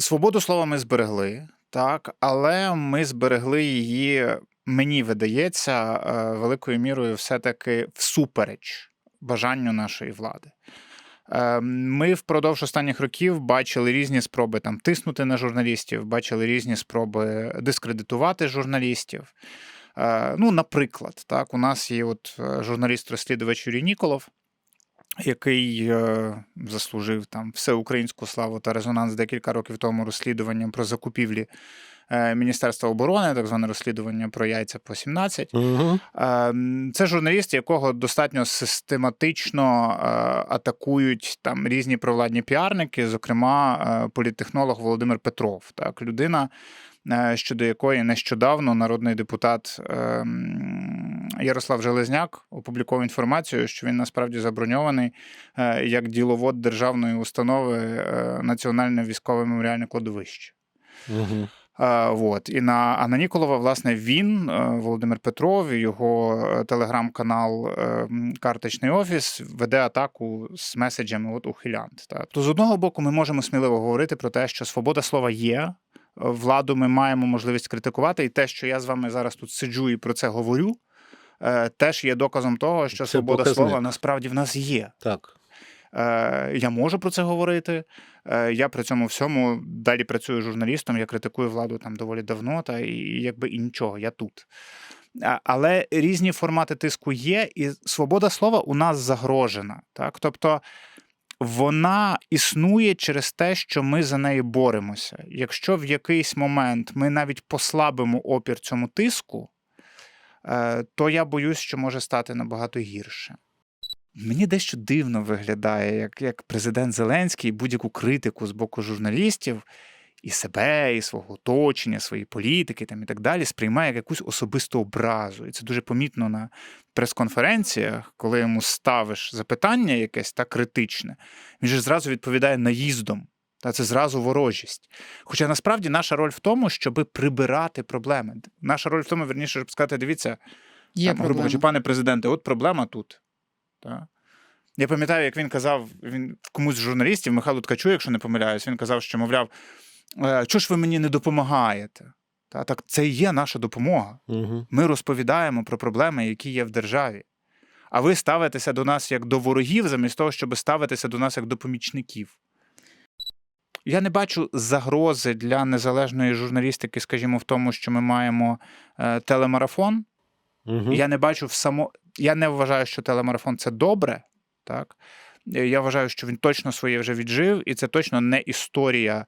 Свободу слова ми зберегли, так, але ми зберегли її, мені видається, е, великою мірою все-таки всупереч бажанню нашої влади. Е, Ми впродовж останніх років бачили різні спроби там тиснути на журналістів, бачили різні спроби дискредитувати журналістів. Е, Ну, наприклад, так, у нас є от е, журналіст-розслідувач Юрій Ніколов, який е, заслужив там всеукраїнську славу та резонанс декілька років тому розслідуванням про закупівлі е, Міністерства оборони, так зване розслідування про яйця по 17. Угу. Е, Це журналіст, якого достатньо систематично е, атакують там різні провладні піарники, зокрема політтехнолог Володимир Петров, так людина, щодо якої нещодавно народний депутат е, Ярослав Железняк опублікував інформацію, що він насправді заброньований е, як діловод державної установи е, Національне військове меморіальне кладовище. Угу. Е, Вот. І на, а на Ніколова, власне, він, е, Володимир Петров, його е, телеграм-канал е, Карточний офіс веде атаку з меседжами от ухилянт. Так. То з одного боку, ми можемо сміливо говорити про те, що свобода слова є. Владу ми маємо можливість критикувати, і те, що я з вами зараз тут сиджу і про це говорю, е, теж є доказом того, що Це свобода показник. слова насправді в нас є. Так. Е, Я можу про це говорити. Е, Я при цьому всьому далі працюю журналістом, я критикую владу там доволі давно, та і якби і нічого, я тут. Але різні формати тиску є, і свобода слова у нас загрожена. Так? Тобто вона існує через те, що ми за неї боремося. Якщо в якийсь момент ми навіть послабимо опір цьому тиску, е, то я боюсь, що може стати набагато гірше. Мені дещо дивно виглядає, як, як президент Зеленський будь-яку критику з боку журналістів і себе, і свого оточення, свої політики там, і так далі, сприймає як якусь особисту образу. І це дуже помітно на прес-конференціях, коли йому ставиш запитання якесь та критичне, він же зразу відповідає наїздом. Та це зразу ворожість. Хоча насправді наша роль в тому, щоб прибирати проблеми. Наша роль в тому, верніше, щоб сказати: дивіться, Є там, грубо кажучи, пане президенте, от проблема тут. Та. Я пам'ятаю, як він казав, він комусь з журналістів, Михайло Ткачу, якщо не помиляюсь, він казав, що, мовляв, «Е, чого ж ви мені не допомагаєте? Та, так це і є наша допомога. Угу. Ми розповідаємо про проблеми, які є в державі. А ви ставитеся до нас як до ворогів, замість того, щоб ставитися до нас як до помічників. Я не бачу загрози для незалежної журналістики, скажімо, в тому, що ми маємо е, телемарафон. Угу. Я не бачу в само. Я не вважаю, що телемарафон це добре. Так? Е, Я вважаю, що він точно своє вже віджив, і це точно не історія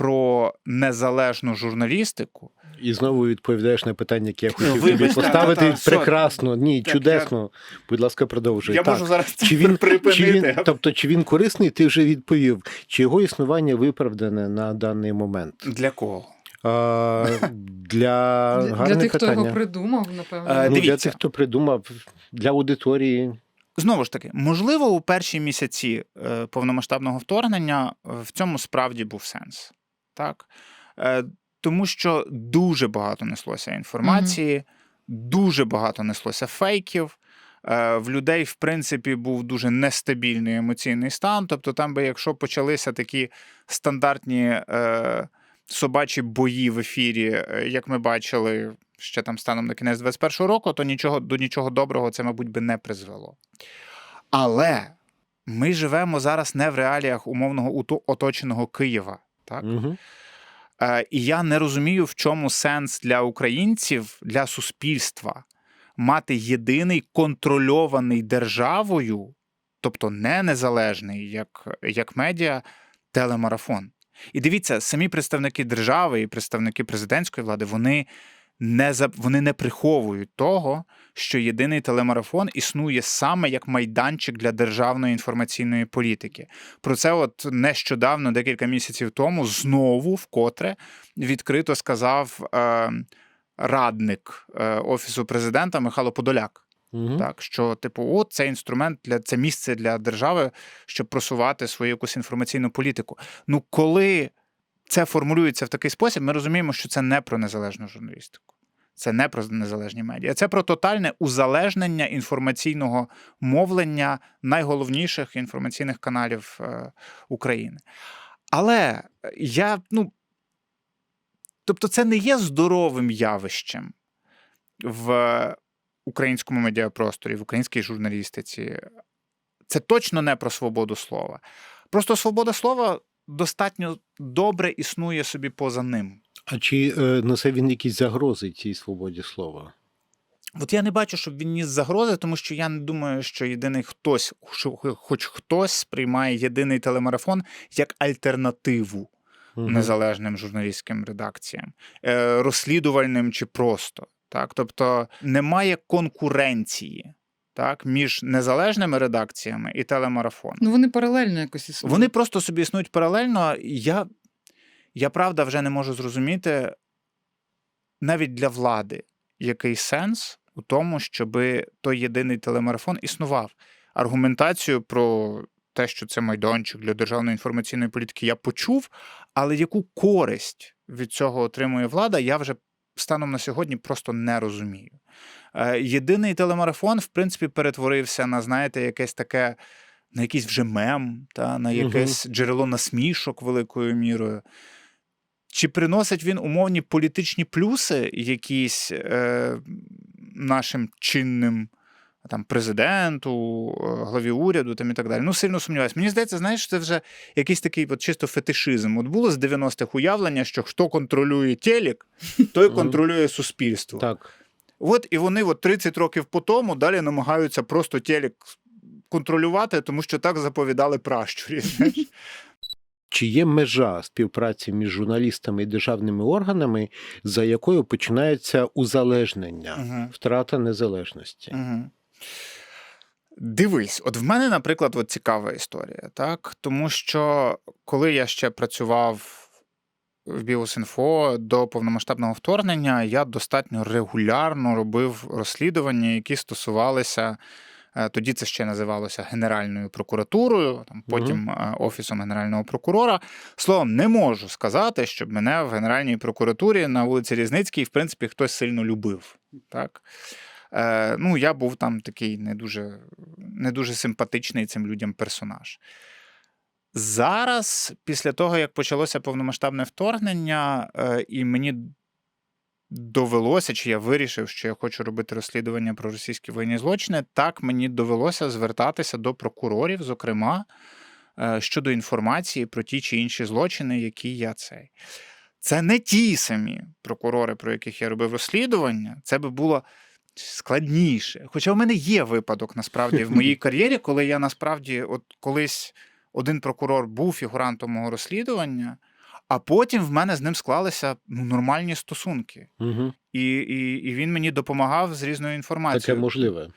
про незалежну журналістику. І знову відповідаєш на питання, яке я хотів тобі поставити. та-та. Прекрасно, ні, Так, чудесно. Будь ласка, продовжуй. Я так. можу зараз Чи він, припинити. чи він, тобто, чи він корисний, ти вже відповів. Чи його існування виправдане на даний момент? Для кого? А, для Для, тих, хто його придумав, напевно. Е, ну, для тих, хто придумав, для аудиторії. Знову ж таки, можливо, у перші місяці е, повномасштабного вторгнення в цьому справді був сенс. Так? Е, Тому що дуже багато неслося інформації, дуже багато неслося фейків. Е, В людей, в принципі, був дуже нестабільний емоційний стан. Тобто, там би, якщо почалися такі стандартні е, собачі бої в ефірі, е, як ми бачили ще там станом на кінець 21-го року, то нічого до нічого доброго це, мабуть, би не призвело. Але ми живемо зараз не в реаліях умовного оточеного Києва. Так? Угу. І я не розумію, в чому сенс для українців, для суспільства мати єдиний контрольований державою, тобто не незалежний, як, як медіа, телемарафон. І дивіться, самі представники держави і представники президентської влади, вони не, вони не приховують того, що єдиний телемарафон існує саме як майданчик для державної інформаційної політики. Про це от нещодавно, декілька місяців тому, знову вкотре відкрито сказав е, радник е, офісу президента Михайло Подоляк. Угу. Так, що, типу, от це інструмент для це місце для держави, щоб просувати свою якусь інформаційну політику. Ну, коли це формулюється в такий спосіб, ми розуміємо, що це не про незалежну журналістику. Це не про незалежні медіа, це про тотальне узалежнення інформаційного мовлення найголовніших інформаційних каналів е, України. Але я, ну. Тобто, це не є здоровим явищем в українському медіапросторі, в українській журналістиці. Це точно не про свободу слова. Просто свобода слова достатньо добре існує собі поза ним. А чи е, несе він якісь загрози цій свободі слова? От я не бачу, щоб він ніс загрози, тому що я не думаю, що єдиний хтось, що хоч хтось сприймає єдиний телемарафон як альтернативу Мгм. незалежним журналістським редакціям, е, розслідувальним чи просто. Так? Тобто немає конкуренції так, між незалежними редакціями і телемарафоном. Ну вони паралельно якось існують. Вони просто собі існують паралельно. Я, я правда вже не можу зрозуміти навіть для влади, який сенс у тому, щоб той єдиний телемарафон існував. Аргументацію про те, що це майданчик для державної інформаційної політики, я почув, але яку користь від цього отримує влада, я вже станом на сьогодні просто не розумію. Е, Єдиний телемарафон, в принципі, перетворився на, знаєте, якесь таке на якийсь вже мем, та, на якесь якесь джерело насмішок великою мірою. Чи приносить він умовні політичні плюси якісь е, нашим чинним там, президенту, е, главі уряду там, і так далі? Ну, сильно сумніваюся. Мені здається, знаєш, це вже якийсь такий от, чисто фетишизм. От було з 90-х уявлення, що хто контролює телек, той контролює суспільство. Так. От і вони от 30 років по тому далі намагаються просто телек контролювати, тому що так заповідали пращурі. знаєш. Чи є межа співпраці між журналістами і державними органами, за якою починається узалежнення, Мгм. втрата незалежності? Мгм. Дивись, от в мене, наприклад, от цікава історія, так? Тому що коли я ще працював в Біосінфо до повномасштабного вторгнення, я достатньо регулярно робив розслідування, які стосувалися. е, Тоді це ще називалося Генеральною прокуратурою, там, потім е, Офісом Генерального прокурора. Словом, не можу сказати, щоб мене в Генеральній прокуратурі на вулиці Різницькій, в принципі, хтось сильно любив. Так? Е, ну, я був там такий не дуже, не дуже симпатичний цим людям персонаж. Зараз, після того, як почалося повномасштабне вторгнення, е, і мені довелося, чи я вирішив, що я хочу робити розслідування про російські воєнні злочини, так мені довелося звертатися до прокурорів, зокрема, е, щодо інформації про ті чи інші злочини, які я цей. Це не ті самі прокурори, про яких я робив розслідування. Це би було складніше. Хоча в мене є випадок насправді в моїй кар'єрі, коли я насправді от колись один прокурор був фігурантом мого розслідування, а потім в мене з ним склалися ну, нормальні стосунки. Угу. І, і, і він мені допомагав з різною інформацією. Таке можливе.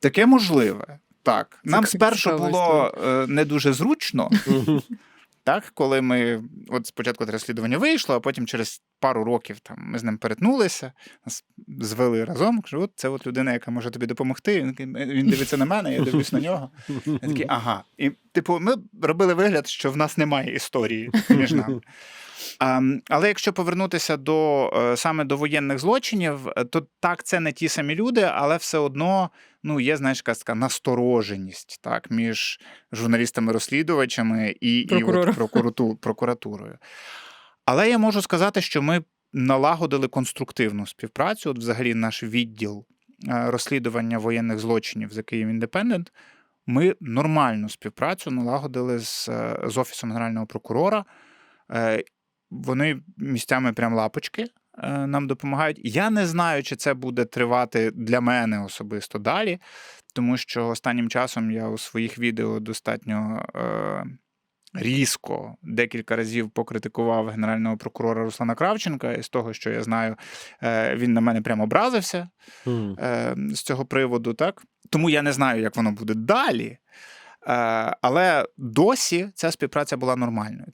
Таке можливе. Так. Це Нам спершу було е, не дуже зручно. Так, коли ми от спочатку це розслідування вийшло, а потім через пару років там ми з ним перетнулися, нас звели разом. Кажу, от це от людина, яка може тобі допомогти. Він, такий, він дивиться на мене, я дивлюсь на нього. Я такий, ага. І, типу, ми робили вигляд, що в нас немає історії між нами. Але якщо повернутися до е, саме до воєнних злочинів, е, то так, це не ті самі люди, але все одно ну, є, знаєш, якась така настороженість так, між журналістами-розслідувачами і, і от прокурату, прокуратурою. Але я можу сказати, що ми налагодили конструктивну співпрацю. От, взагалі, наш відділ е, розслідування воєнних злочинів за Київ Індепендент. Ми нормальну співпрацю налагодили з, з Офісом Генерального прокурора. Вони місцями прям лапочки е, нам допомагають. Я не знаю, чи це буде тривати для мене особисто далі, тому що останнім часом я у своїх відео достатньо е, різко декілька разів покритикував генерального прокурора Руслана Кравченка. І з того, що я знаю, е, він на мене прямо образився е, з цього приводу, так? Тому я не знаю, як воно буде далі. Е, але досі ця співпраця була нормальною.